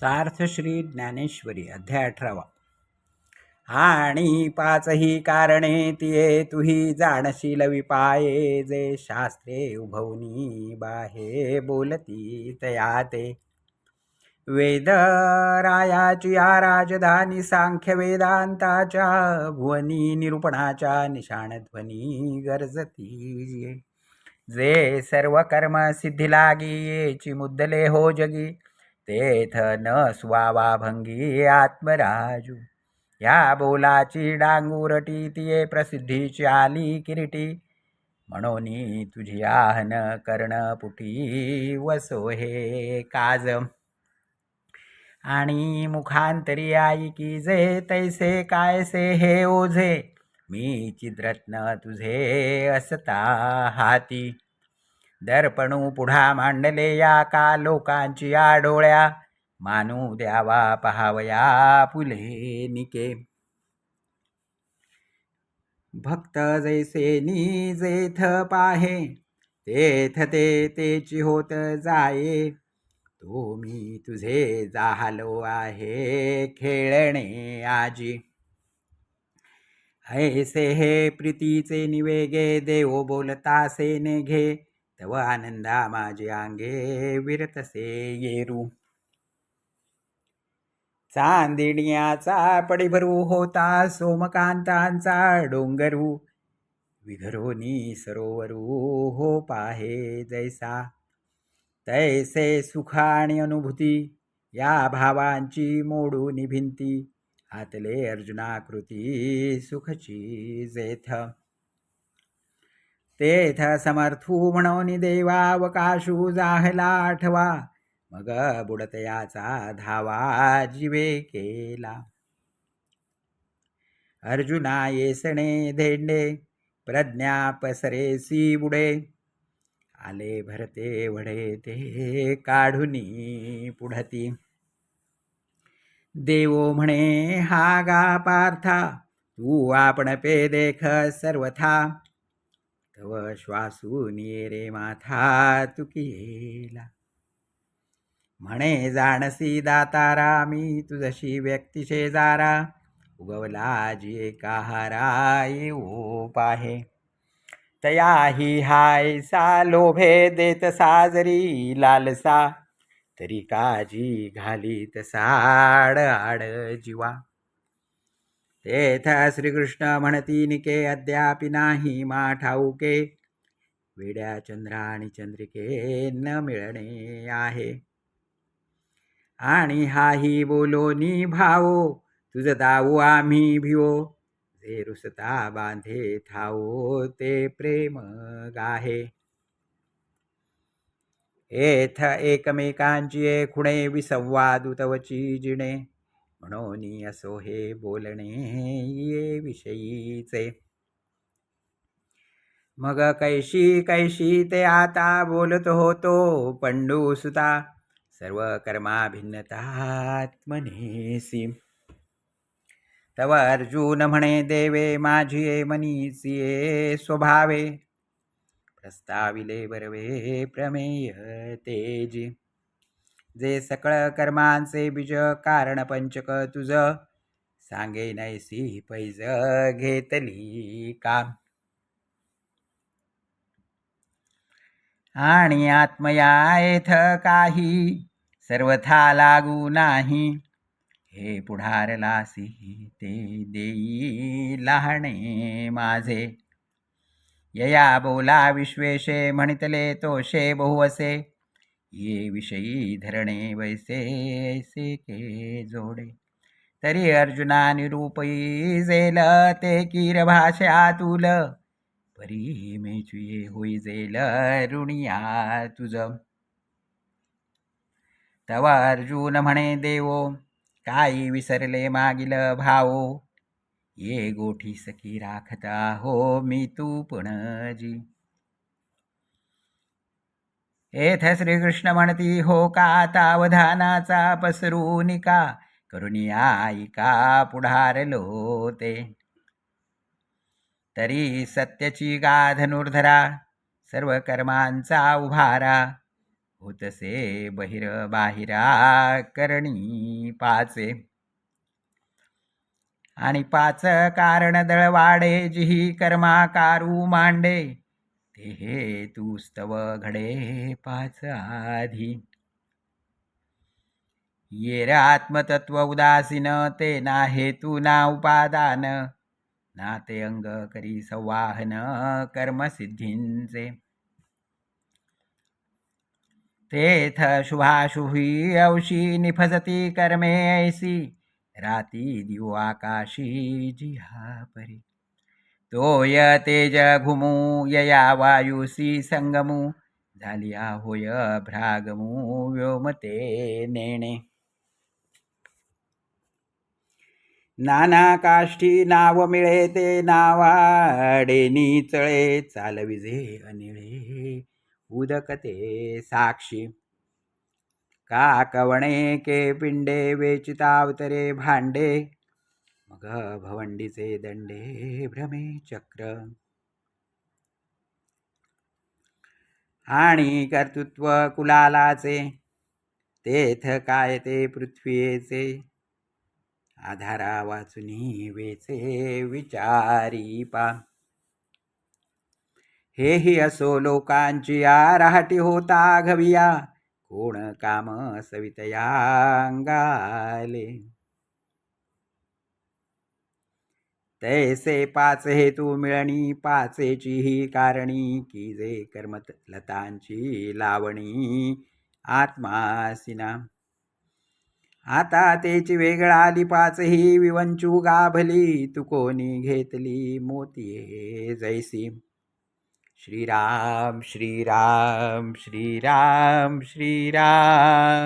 सार्थ श्री ज्ञानेश्वरी अध्याय अठरावा. आणि पाचही कारणे तिये तुही जाणशील विपाये जे शास्त्रे उभवनी बाहे बोलती तया ते. वेद रायाची या राजधानी सांख्य वेदांताच्या भुवनी निरूपणाच्या निशाणध्वनी गरजती. जे सर्व कर्म सिद्धी लागी येची मुद्दले हो जगी. तेथ न स्वावा भंगी आत्मराजू. या बोलाची डांगुरटी तिये प्रसिद्धीची आली किरीटी. म्हणून तुझी आहन कर्ण पुटी वसो हे काज आणि मुखांतरी आई की जे तैसे कायसे हे ओझे. मी चिद्रत्न तुझे असता हाती. दर्पणू पुढा मांडले या का लोकांची या डोळ्या मानू द्यावा पहावया फुले निके. भक्त जैसे नी जेथ पाहे तेथ ते तेची होत जाये. तो मी तुझे जाहलो आहे खेळणे आजी. ऐसे हे प्रीतीचे निवेगे देव बोलता सेने घे. तव आनंदा माझे अंगे विरतसे येरू चांदिण्याचा पडीभरू होता सोमकांतांचा डोंगरू विघरोनी सरोवरू हो पाहे जैसा तैसे सुख आणि अनुभूती या भावांची मोडून भिंती आतले अर्जुनाकृती सुखची जेथ तेथ समर्थू म्हणून देवावकाशू जाहला आठवा मग बुडतयाचा धावा जीवे केला. अर्जुना येसणे धेंडे प्रज्ञा पसरेसी बुडे आले भरते वडे ते काढुनी पुढती. देवो म्हणे हा गा पार्था तू आपण पे देख सर्वथा तव श्वासून ये रे माथा तुकिला. म्हणे जाणसी दातारा मी तुझशी व्यक्ती शेजारा उगवला जी काहारा येऊ पाहे तयाही हाय सा लोभे देत साजरी लालसा. तरी काजी घालीत साड आड जीवा. तेथ श्रीकृष्ण म्हणती निके अद्यापि नाही मा ठाऊके वेड्या चंद्रा आणि चंद्रिके न मिळणे आहे. आणि हाही बोलो नी भावो तुझ दावू आम्ही भिवो. जे रुसता बांधे थावो ते प्रेम गाहे. एथ एकमेकांची खुणे विसंवाद तवची जिणे म्हणून असो हे बोलणे ये विषयीचे. मग कैशी कैशी ते आता बोलत होतो पंडू सुता. सर्व कर्मा भिन्नतात्मनेसी तव अर्जुन म्हणे देवे माझी मनीसिये स्वभावे. प्रस्ताविले बरवे प्रमेय तेजी. जे सकळ कर्मांचे बीज कारण पंचक तुझ सांगे नैसी पैज घेतली काम. आणि आत्मया येथ काही सर्वथा लागू नाही. हे पुढारलासी ते देई लहाणे माझे. यया बोला विश्वेशे म्हणितले तोषे बहुवसे. ये विषयी धरणे वैसे ऐसे के जोडे। तरी अर्जुना निरूपयी जेल ते किर भाषा तुल। परी मेचुये होई जेल ऋणिया तुझ तव अर्जुन म्हणे देवो काही विसरले मागील भावो। ये गोठी सखी राखता हो मी तू पणजी येथ श्रीकृष्ण म्हणती हो का तावधानाचा पसरूनिका करुणी आईका पुढारलो ते? तरी सत्यची गा धनुर्धरा सर्व कर्मांचा उभारा होतसे बहिर बाहिरा करणी पाचे. आणि पाच कारण दळवाडे जिही कर्माकारू मांडे ते हे तू स्तव घडे पाच आधी. येर आत्मतत्व उदासीन ते ना हेतू ना उपादान. ना ते अंग करी संवाहन कर्मसिद्धींचे तेथ शुभाशुभी अवशी निफजती कर्मे ऐसी. राती दिव आकाशी जिहा परी तोय तेज घुमू यया वायुसी संगमू झालिया होय भ्रागमू व्योमते नेणे. नाना काष्ठी नाव मिळे ते नावाडे निचळे चालविजे अनिळे. उदकते साक्षी. का कवणे के पिंडे वेचितावतरे भांडे मग भवंडीचे दंडे भ्रमे चक्र. आणि कर्तृत्व कुलालाचे तेथ काय ते पृथ्वीचे? आधारा वाचुनी वेचे विचारी पा. हेही असो लोकांची आराहटी होता घविया कोण काम सवितया तैसे पाच हेतू मिळणी पाचेची ही कारणी. की जे कर्मत लतांची लावणी. आत्मासिना आता तेची वेगळा आली पाच ही विवंचू गाभली. तू कोणी घेतली मोती जैसी. श्रीराम श्रीराम श्रीराम श्रीराम.